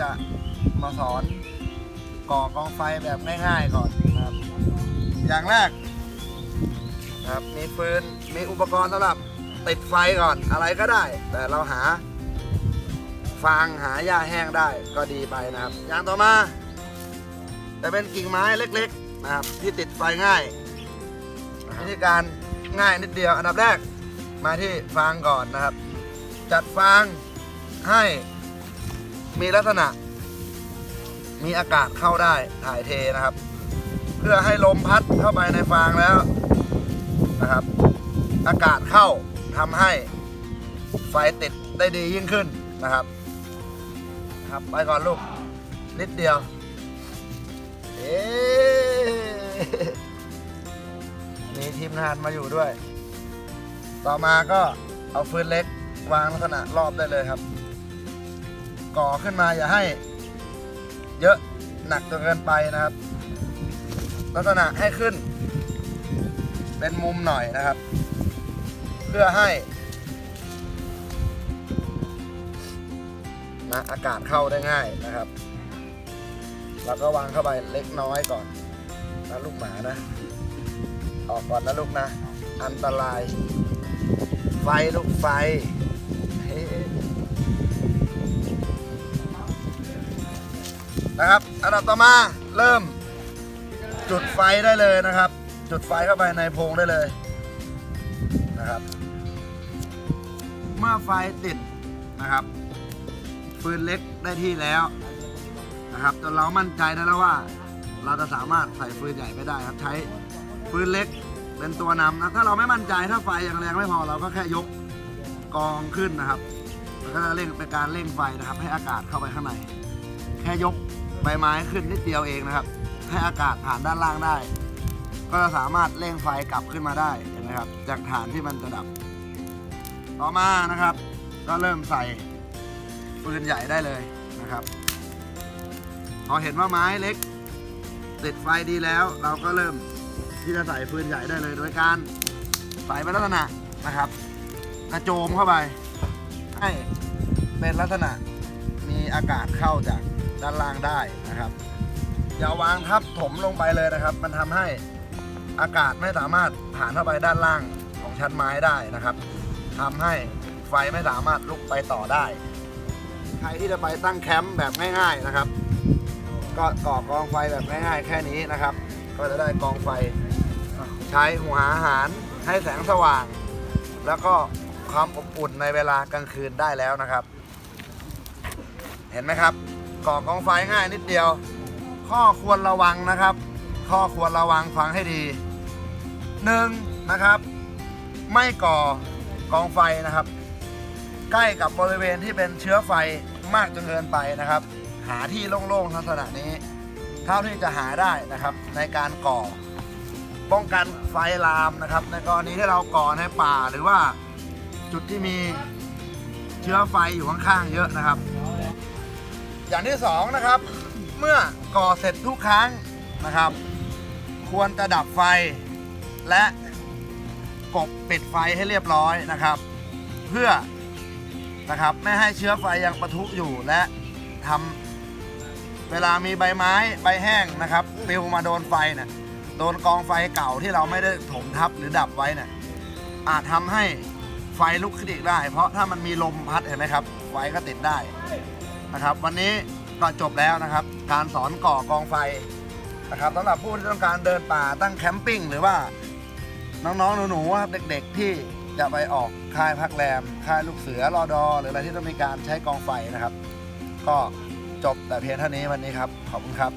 จะมาสอนก่อกองไฟแบบง่ายๆก่อนนะครับ อย่างแรกนะครับมีฟืนมีอุปกรณ์สำหรับติดไฟก่อนอะไรก็ได้ แต่เราหาฟางหาหญ้าแห้งได้ก็ดีไปนะครับ อย่างต่อมาจะเป็นกิ่งไม้เล็กๆนะครับที่ติดไฟง่ายวิธีการง่ายนิดเดียวอันดับแรกมาที่ฟางก่อนนะครับ จัดฟางให้ มีลักษณะ มีอากาศเข้าได้ถ่ายเทนะครับ เพื่อให้ลมพัดเข้าไปในฟางแล้วนะครับ อากาศเข้าทำให้ไฟติดได้ดียิ่งขึ้นนะครับ ครับไปก่อนลูกนิดเดียวเอ๊มีทีมงานมาอยู่ด้วย ต่อมาก็เอาฟืนเล็กวางลักษณะรอบได้เลยครับ ก่อขึ้นมาอย่าให้ เยอะหนักจนเกินไปนะครับ ลักษณะให้ขึ้น เป็นมุมหน่อยนะครับ เพื่อให้นะอากาศเข้าได้ง่ายนะครับ แล้วก็วางเข้าไปเล็กน้อยก่อนนะลูกหมานะ ออกก่อนนะลูกนะ อันตราย ไฟลูกไฟ นะครับอันดับต่อมาเริ่มจุดไฟได้เลยนะครับ จุดไฟเข้าไปในโพรงได้เลยนะครับ เมื่อไฟติดนะครับ ฟืนเล็กได้ที่แล้วนะครับจนเรามั่นใจได้แล้วว่า เราจะสามารถใส่ฟืนใหญ่ไม่ได้ครับใช้ฟืนเล็กเป็นตัวนำนะถ้าเราไม่มั่นใจถ้าไฟยังแรงไม่พอเราก็แค่ยกกองขึ้นนะครับแล้วก็จะเร่งเป็นการเร่งไฟนะครับ ให้อากาศเข้าไปข้างใน แค่ยก ใบไม้ขึ้นนิดเดียวเองนะครับ ให้อากาศผ่านด้านล่างได้ ก็จะสามารถเร่งไฟกลับขึ้นมาได้เห็นไหมครับ จากฐานที่มันจะดับ ต่อมานะครับ ก็เริ่มใส่ปืนใหญ่ได้เลยนะครับ พอเห็นว่าไม้เล็กติดไฟดีแล้ว เราก็เริ่มที่จะใส่ปืนใหญ่ได้เลย โดยการใส่เป็นลักษณะนะครับ กระโจมเข้าไปให้เป็นลักษณะมีอากาศเข้าจาก ด้านล่างได้นะครับ อย่าวางทับถมลงไปเลยนะครับ มันทำให้อากาศไม่สามารถผ่านเข้าไปด้านล่างของชั้นไม้ได้นะครับทำให้ไฟไม่สามารถลุกไปต่อได้ ใครที่จะไปตั้งแคมป์แบบง่าย ๆนะครับ ก็ก่อกองไฟแบบง่ายๆ แค่นี้นะครับ ก็จะได้กองไฟใช้หัวอาหารให้แสงสว่าง แล้วก็ความอบอุ่นในเวลากลางคืนได้แล้วนะครับ เห็นไหมครับ ก่อกองไฟง่ายนิดเดียว ข้อควรระวังนะครับ ข้อควรระวังฟังให้ดีหนึ่งนะครับ ไม่ก่อกองไฟนะครับ ใกล้กับบริเวณที่เป็นเชื้อไฟมากจนเกินไปนะครับ หาที่โล่งๆลักษณะนี้ เท่าที่จะหาได้นะครับในการก่อ ป้องกันไฟลามนะครับ ในกรณีที่เราก่อในป่าหรือว่าจุดที่มีเชื้อไฟอยู่ข้างๆเยอะนะครับ อย่างที่สองนะครับ เมื่อก่อเสร็จทุกครั้งนะครับ ควรจะดับไฟ และกบปิดไฟให้เรียบร้อยนะครับ เพื่อนะครับไม่ให้เชื้อไฟยังปะทุอยู่และทำเวลามีใบไม้ใบแห้งนะครับปลิวมาโดนไฟเนี่ยโดนกองไฟเก่าที่เราไม่ได้ถมทับหรือดับไว้เนี่ยอาจทำให้ไฟลุกขึ้นอีกได้ เพราะถ้ามันมีลมพัดเห็นไหมครับ ไฟก็ติดได้ นะครับ วันนี้ก็จบแล้วนะครับ การสอนก่อกองไฟนะครับสำหรับผู้ที่ต้องการเดินป่าตั้งแคมปิ้งหรือว่าน้องๆหนูๆครับเด็กๆที่จะไปออกค่ายพักแรมค่ายลูกเสือรอดอหรืออะไรที่ต้องมีการใช้กองไฟนะครับ ก็จบแต่เพียงเท่านี้วันนี้ครับ ขอบคุณครับ